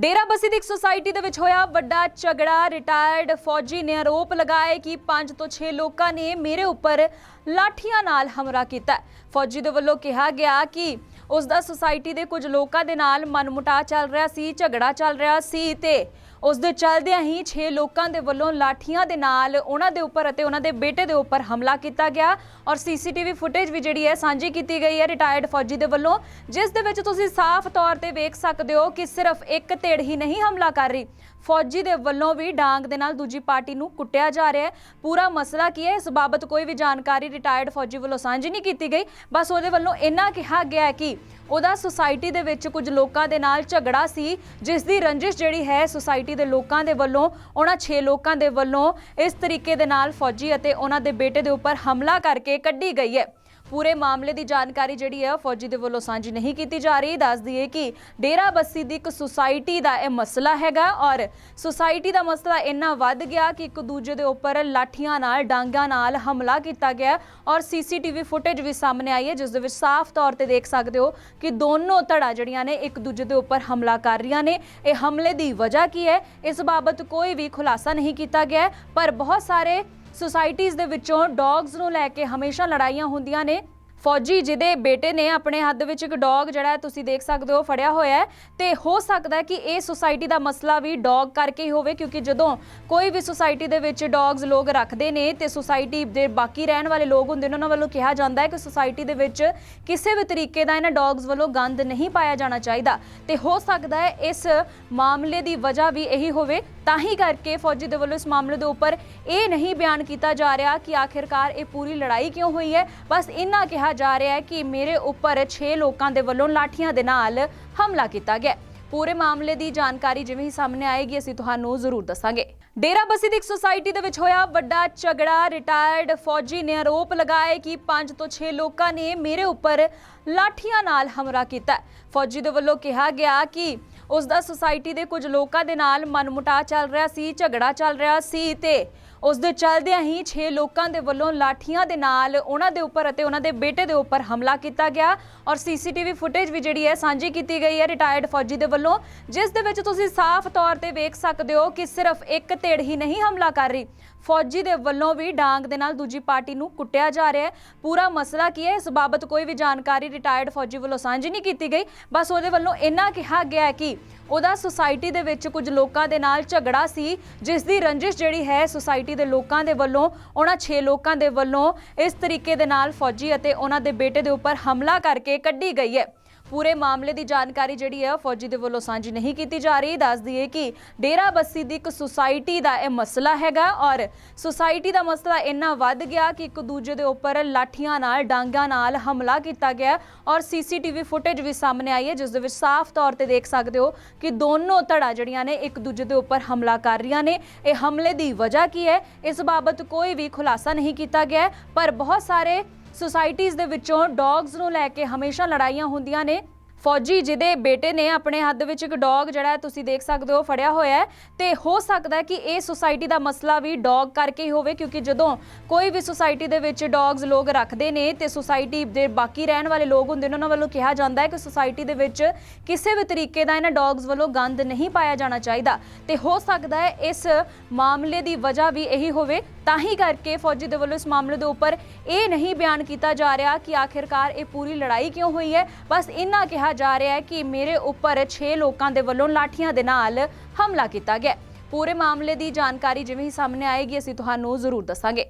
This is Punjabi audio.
ਡੇਰਾ ਬਸੀ ਦੀ ਇੱਕ ਸੁਸਾਇਟੀ ਦੇ ਵਿੱਚ ਹੋਇਆ ਵੱਡਾ ਝਗੜਾ ਰਿਟਾਇਰਡ ਫੌਜੀ ਨੇ ਆਰੋਪ ਲਗਾਏ ਕਿ 5 ਤੋਂ 6 ਲੋਕਾਂ ਨੇ ਮੇਰੇ ਉੱਪਰ ਲਾਠੀਆਂ ਨਾਲ ਹਮਲਾ ਕੀਤਾ ਫੌਜੀ ਦੇ ਵੱਲੋਂ ਕਿਹਾ ਗਿਆ ਕਿ ਉਸ ਦਾ ਸੁਸਾਇਟੀ ਦੇ ਕੁਝ ਲੋਕਾਂ ਦੇ ਨਾਲ ਮਨਮੁਟਾਅ ਚੱਲ ਰਿਹਾ ਸੀ, ਝਗੜਾ ਚੱਲ ਰਿਹਾ ਸੀ ਤੇ ਉਸ ਦੇ ਚੱਲਦਿਆਂ ਹੀ 6 ਲੋਕਾਂ ਦੇ ਵੱਲੋਂ ਲਾਠੀਆਂ ਦੇ ਨਾਲ ਉਹਨਾਂ ਦੇ ਉੱਪਰ ਅਤੇ ਉਹਨਾਂ ਦੇ ਬੇਟੇ ਦੇ ਉੱਪਰ ਹਮਲਾ ਕੀਤਾ ਗਿਆ ਔਰ ਸੀਸੀਟੀਵੀ ਫੁਟੇਜ ਵੀ ਜਿਹੜੀ ਹੈ ਸਾਂਝੀ ਕੀਤੀ ਗਈ ਹੈ ਰਿਟਾਇਰਡ ਫੌਜੀ ਦੇ ਵੱਲੋਂ, ਜਿਸ ਦੇ ਵਿੱਚ ਤੁਸੀਂ ਸਾਫ਼ ਤੌਰ ਤੇ ਵੇਖ ਸਕਦੇ ਹੋ ਕਿ ਸਿਰਫ ਇੱਕ ਧਿਰ ਹੀ ਨਹੀਂ ਹਮਲਾ ਕਰ ਰਹੀ। ਫੌਜੀ ਦੇ ਵੱਲੋਂ ਵੀ ਡਾਂਗ ਦੇ ਨਾਲ ਦੂਜੀ ਪਾਰਟੀ ਨੂੰ ਕੁੱਟਿਆ ਜਾ ਰਿਹਾ ਹੈ। ਪੂਰਾ ਮਸਲਾ ਕੀ ਹੈ? ਇਸ ਬਾਬਤ ਕੋਈ ਵੀ ਜਾਣਕਾਰੀ ਰਿਟਾਇਰਡ ਫੌਜੀ ਵੱਲੋਂ ਸਾਂਝੀ ਨਹੀਂ ਕੀਤੀ ਗਈ। ਬਸ ਉਹਦੇ ਵੱਲੋਂ ਇੰਨਾ ਕਿਹਾ ਗਿਆ ਹੈ ਕਿ ਉਹਦਾ ਸੁਸਾਇਟੀ ਦੇ ਵਿੱਚ ਕੁਝ ਲੋਕਾਂ ਦੇ ਨਾਲ ਝਗੜਾ ਸੀ, ਜਿਸ ਦੀ ਰੰਜਿਸ਼ ਜਿਹੜੀ ਹੈ ਸੁਸਾਇਟੀ ਦੇ ਲੋਕਾਂ ਦੇ ਵੱਲੋਂ, ਉਹਨਾਂ 6 ਲੋਕਾਂ ਦੇ ਵੱਲੋਂ ਇਸ ਤਰੀਕੇ ਦੇ ਨਾਲ ਫੌਜੀ ਅਤੇ ਉਹਨਾਂ ਦੇ ਬੇਟੇ ਦੇ ਉੱਪਰ ਹਮਲਾ ਕਰਕੇ ਕੱਢੀ ਗਈ ਹੈ। ਪੂਰੇ ਮਾਮਲੇ ਦੀ ਜਾਣਕਾਰੀ ਜਿਹੜੀ ਹੈ ਉਹ ਫੌਜੀ ਦੇ ਵੱਲੋਂ ਸਾਂਝੀ ਨਹੀਂ ਕੀਤੀ ਜਾ ਰਹੀ। ਦੱਸ ਦਈਏ ਕਿ ਡੇਰਾ ਬੱਸੀ ਦੀ ਇੱਕ ਸੁਸਾਇਟੀ ਦਾ ਇਹ ਮਸਲਾ ਹੈਗਾ ਔਰ ਸੁਸਾਇਟੀ ਦਾ ਮਸਲਾ ਇੰਨਾ ਵੱਧ ਗਿਆ ਕਿ ਇੱਕ ਦੂਜੇ ਦੇ ਉੱਪਰ ਲਾਠੀਆਂ ਨਾਲ, ਡਾਂਗਾਂ ਨਾਲ ਹਮਲਾ ਕੀਤਾ ਗਿਆ ਔਰ ਸੀਸੀਟੀਵੀ ਫੁਟੇਜ ਵੀ ਸਾਹਮਣੇ ਆਈ ਹੈ, ਜਿਸ ਦੇ ਵਿੱਚ ਸਾਫ਼ ਤੌਰ ਤੇ ਦੇਖ ਸਕਦੇ ਹੋ ਕਿ ਦੋਨੋਂ ਧੜਾ ਜਿਹੜੀਆਂ ਨੇ ਇੱਕ ਦੂਜੇ ਦੇ ਉੱਪਰ ਹਮਲਾ ਕਰ ਰਹੀਆਂ ਨੇ। ਇਹ ਹਮਲੇ ਦੀ ਵਜ੍ਹਾ ਕੀ ਹੈ? ਇਸ ਬਾਬਤ ਕੋਈ ਵੀ ਖੁਲਾਸਾ ਨਹੀਂ ਕੀਤਾ ਗਿਆ, ਪਰ ਬਹੁਤ ਸਾਰੇ ਸੁਸਾਇਟੀਜ਼ ਦੇ ਵਿੱਚੋਂ ਡੌਗਸ ਨੂੰ ਲੈ ਕੇ ਹਮੇਸ਼ਾ ਲੜਾਈਆਂ ਹੁੰਦੀਆਂ ਨੇ। ਫੌਜੀ ਜਿਹਦੇ ਬੇਟੇ ਨੇ ਆਪਣੇ ਹੱਥ ਵਿੱਚ ਇੱਕ ਡੌਗ ਜਿਹੜਾ ਤੁਸੀਂ ਦੇਖ ਸਕਦੇ ਹੋ ਫੜਿਆ ਹੋਇਆ ਹੈ ਤੇ ਹੋ ਸਕਦਾ ਹੈ ਕਿ ਇਹ ਸੁਸਾਇਟੀ ਦਾ ਮਸਲਾ ਵੀ ਡੌਗ ਕਰਕੇ ਹੀ ਹੋਵੇ ਕਿਉਂਕਿ ਜਦੋਂ ਕੋਈ ਵੀ ਸੁਸਾਇਟੀ ਦੇ ਵਿੱਚ ਡੌਗਸ ਲੋਕ ਰੱਖਦੇ ਨੇ ਤੇ ਸੁਸਾਇਟੀ ਦੇ ਬਾਕੀ ਰਹਿਣ ਵਾਲੇ ਲੋਕ ਹੁੰਦੇ ਨੇ, ਉਹਨਾਂ ਵੱਲੋਂ ਕਿਹਾ ਜਾਂਦਾ ਹੈ ਕਿ ਸੁਸਾਇਟੀ ਦੇ ਵਿੱਚ ਕਿਸੇ ਵੀ ਤਰੀਕੇ ਦਾ ਇਹਨਾਂ ਡੌਗਸ ਵੱਲੋਂ ਗੰਦ ਨਹੀਂ ਪਾਇਆ ਜਾਣਾ ਚਾਹੀਦਾ ਤੇ ਹੋ ਸਕਦਾ ਹੈ ਇਸ ਮਾਮਲੇ ਦੀ ਵਜ੍ਹਾ ਵੀ ਇਹੀ ਹੋਵੇ। ਤਾਂ ਹੀ ਕਰਕੇ ਫੌਜੀ ਦੇ ਵੱਲੋਂ ਇਸ ਮਾਮਲੇ ਦੇ ਉੱਪਰ ਇਹ ਨਹੀਂ ਬਿਆਨ ਕੀਤਾ ਜਾ ਰਿਹਾ ਕਿ ਆਖਿਰਕਾਰ ਇਹ ਪੂਰੀ ਲੜਾਈ ਕਿਉਂ ਹੋਈ ਹੈ। ਬਸ ਇੰਨਾ ਕਿਹਾ ਜਾ ਰਿਹਾ ਹੈ ਕਿ ਮੇਰੇ ਉੱਪਰ 6 ਲੋਕਾਂ ਦੇ ਵੱਲੋਂ ਲਾਠੀਆਂ ਦੇ ਨਾਲ ਹਮਲਾ ਕੀਤਾ ਗਿਆ ਪੂਰੇ ਮਾਮਲੇ ਦੀ ਜਾਣਕਾਰੀ ਜਿਵੇਂ ਹੀ ਸਾਹਮਣੇ ਆਏਗੀ, ਅਸੀਂ ਤੁਹਾਨੂੰ ਜ਼ਰੂਰ ਦੱਸਾਂਗੇ। ਡੇਰਾ ਬਸੀ ਦੀ ਇੱਕ ਸੁਸਾਇਟੀ ਦੇ ਵਿੱਚ ਹੋਇਆ ਵੱਡਾ ਝਗੜਾ। ਰਿਟਾਇਰਡ ਫੌਜੀ ਨੇ ਆਰੋਪ ਲਗਾਏ ਕਿ 5 ਤੋਂ 6 ਲੋਕਾਂ ਨੇ ਮੇਰੇ ਉੱਪਰ ਲਾਠੀਆਂ ਨਾਲ ਹਮਲਾ ਕੀਤਾ ਫੌਜੀ ਦੇ ਵੱਲੋਂ ਕਿਹਾ ਗਿਆ ਕਿ ਉਸ ਦਾ ਸੁਸਾਇਟੀ ਦੇ ਕੁਝ ਲੋਕਾਂ ਦੇ ਨਾਲ ਮਨਮੁਟਾਅ ਚੱਲ ਰਿਹਾ ਸੀ, ਝਗੜਾ ਚੱਲ ਰਿਹਾ ਸੀ ਤੇ ਉਸ ਦੇ ਚੱਲਦਿਆਂ ਹੀ 6 ਲੋਕਾਂ ਦੇ ਵੱਲੋਂ ਲਾਠੀਆਂ ਦੇ ਨਾਲ ਉਹਨਾਂ ਦੇ ਉੱਪਰ ਅਤੇ ਉਹਨਾਂ ਦੇ ਬੇਟੇ ਦੇ ਉੱਪਰ ਹਮਲਾ ਕੀਤਾ ਗਿਆ ਔਰ ਸੀਸੀਟੀਵੀ ਫੁਟੇਜ ਵੀ ਜਿਹੜੀ ਹੈ ਸਾਂਝੀ ਕੀਤੀ ਗਈ ਹੈ ਰਿਟਾਇਰਡ ਫੌਜੀ ਦੇ ਵੱਲੋਂ, ਜਿਸ ਦੇ ਵਿੱਚ ਤੁਸੀਂ ਸਾਫ਼ ਤੌਰ ਤੇ ਵੇਖ ਸਕਦੇ ਹੋ ਕਿ ਸਿਰਫ ਇੱਕ ਧਿਰ ਹੀ ਨਹੀਂ ਹਮਲਾ ਕਰ ਰਹੀ। ਫੌਜੀ ਦੇ ਵੱਲੋਂ ਵੀ ਡਾਂਗ ਦੇ ਨਾਲ ਦੂਜੀ ਪਾਰਟੀ ਨੂੰ ਕੁੱਟਿਆ ਜਾ ਰਿਹਾ ਹੈ। ਪੂਰਾ ਮਸਲਾ ਕੀ ਹੈ? ਇਸ ਬਾਬਤ ਕੋਈ ਵੀ ਜਾਣਕਾਰੀ ਰਿਟਾਇਰਡ ਫੌਜੀ ਵੱਲੋਂ ਸਾਂਝੀ ਨਹੀਂ ਕੀਤੀ ਗਈ। ਬਸ ਉਹਦੇ ਵੱਲੋਂ ਇੰਨਾ ਕਿਹਾ ਗਿਆ ਹੈ ਕਿ ਉਹਦਾ ਸੁਸਾਇਟੀ ਦੇ ਵਿੱਚ ਕੁਝ ਲੋਕਾਂ ਦੇ ਨਾਲ ਝਗੜਾ ਸੀ, ਜਿਸ ਦੀ ਰੰਜਿਸ਼ ਜਿਹੜੀ ਹੈ ਸੁਸਾਇਟੀ ਦੇ ਲੋਕਾਂ ਦੇ ਵੱਲੋਂ, ਉਹਨਾਂ 6 ਲੋਕਾਂ ਦੇ ਵੱਲੋਂ ਇਸ ਤਰੀਕੇ ਦੇ ਨਾਲ ਫੌਜੀ ਅਤੇ ਉਹਨਾਂ ਦੇ ਬੇਟੇ ਦੇ ਉੱਪਰ ਹਮਲਾ ਕਰਕੇ ਕੱਢੀ ਗਈ ਹੈ। ਪੂਰੇ ਮਾਮਲੇ ਦੀ ਜਾਣਕਾਰੀ ਜਿਹੜੀ ਹੈ ਉਹ ਫੌਜੀ ਦੇ ਵੱਲੋਂ ਸਾਂਝੀ ਨਹੀਂ ਕੀਤੀ ਜਾ ਰਹੀ। ਦੱਸ ਦਈਏ ਕਿ ਡੇਰਾ ਬੱਸੀ ਦੀ ਇੱਕ ਸੁਸਾਇਟੀ ਦਾ ਇਹ ਮਸਲਾ ਹੈਗਾ ਔਰ ਸੁਸਾਇਟੀ ਦਾ ਮਸਲਾ ਇੰਨਾ ਵੱਧ ਗਿਆ ਕਿ ਇੱਕ ਦੂਜੇ ਦੇ ਉੱਪਰ ਲਾਠੀਆਂ ਨਾਲ, ਡਾਂਗਾਂ ਨਾਲ ਹਮਲਾ ਕੀਤਾ ਗਿਆ ਔਰ ਸੀਸੀਟੀਵੀ ਫੁਟੇਜ ਵੀ ਸਾਹਮਣੇ ਆਈ ਹੈ, ਜਿਸ ਦੇ ਵਿੱਚ ਸਾਫ਼ ਤੌਰ ਤੇ ਦੇਖ ਸਕਦੇ ਹੋ ਕਿ ਦੋਨੋਂ ਧੜਾ ਜਿਹੜੀਆਂ ਨੇ ਇੱਕ ਦੂਜੇ ਦੇ ਉੱਪਰ ਹਮਲਾ ਕਰ ਰਹੀਆਂ ਨੇ। ਇਹ ਹਮਲੇ ਦੀ ਵਜ੍ਹਾ ਕੀ ਹੈ? ਇਸ ਬਾਬਤ ਕੋਈ ਵੀ ਖੁਲਾਸਾ ਨਹੀਂ ਕੀਤਾ ਗਿਆ, ਪਰ ਬਹੁਤ ਸਾਰੇ ਸੁਸਾਇਟੀਜ਼ ਦੇ ਵਿੱਚੋਂ ਡੌਗਸ ਨੂੰ ਲੈ ਕੇ ਹਮੇਸ਼ਾ ਲੜਾਈਆਂ ਹੁੰਦੀਆਂ ਨੇ। ਫੌਜੀ ਜਿਹਦੇ ਬੇਟੇ ਨੇ ਆਪਣੇ ਹੱਥ ਵਿੱਚ ਇੱਕ ਡੌਗ ਜਿਹੜਾ ਤੁਸੀਂ ਦੇਖ ਸਕਦੇ ਹੋ, ਫੜਿਆ ਹੋਇਆ ਹੈ ਤੇ ਹੋ ਸਕਦਾ ਕਿ ਇਹ ਸੁਸਾਇਟੀ ਦਾ ਮਸਲਾ ਵੀ ਡੌਗ ਕਰਕੇ ਹੀ ਹੋਵੇ, ਕਿਉਂਕਿ ਜਦੋਂ ਕੋਈ ਵੀ ਸੁਸਾਇਟੀ ਦੇ ਵਿੱਚ ਡੌਗਸ ਲੋਕ ਰੱਖਦੇ ਨੇ ਤੇ ਸੁਸਾਇਟੀ ਦੇ ਬਾਕੀ ਰਹਿਣ ਵਾਲੇ ਲੋਕ ਹੁੰਦੇ ਨੇ, ਉਹਨਾਂ ਵੱਲੋਂ ਕਿਹਾ ਜਾਂਦਾ ਹੈ ਕਿ ਸੁਸਾਇਟੀ ਦੇ ਵਿੱਚ ਕਿਸੇ ਵੀ ਤਰੀਕੇ ਦਾ ਇਹਨਾਂ ਡੌਗਸ ਵੱਲੋਂ ਗੰਦ ਨਹੀਂ ਪਾਇਆ ਜਾਣਾ ਚਾਹੀਦਾ ਤੇ ਹੋ ਸਕਦਾ ਹੈ ਇਸ ਮਾਮਲੇ ਦੀ ਵਜ੍ਹਾ ਵੀ ਇਹੀ ਹੋਵੇ। ਤਾਂ ਹੀ ਕਰਕੇ ਫੌਜੀ ਦੇ ਵੱਲੋਂ ਇਸ ਮਾਮਲੇ ਦੇ ਉੱਪਰ ਇਹ ਨਹੀਂ ਬਿਆਨ ਕੀਤਾ ਜਾ ਰਿਹਾ ਕਿ ਆਖਿਰਕਾਰ ਇਹ ਪੂਰੀ ਲੜਾਈ ਕਿਉਂ ਹੋਈ ਹੈ। ਬਸ ਇਹਨਾਂ ਕਿਹਾ ਜਾ ਰਿਹਾ ਹੈ ਕਿ ਮੇਰੇ ਉੱਪਰ 6 ਲੋਕਾਂ ਦੇ ਵੱਲੋਂ ਲਾਠੀਆਂ ਦੇ ਨਾਲ ਹਮਲਾ ਕੀਤਾ ਗਿਆ ਪੂਰੇ ਮਾਮਲੇ ਦੀ ਜਾਣਕਾਰੀ ਜਿਵੇਂ ਹੀ ਸਾਹਮਣੇ ਆਏਗੀ, ਅਸੀਂ ਤੁਹਾਨੂੰ ਜ਼ਰੂਰ ਦੱਸਾਂਗੇ।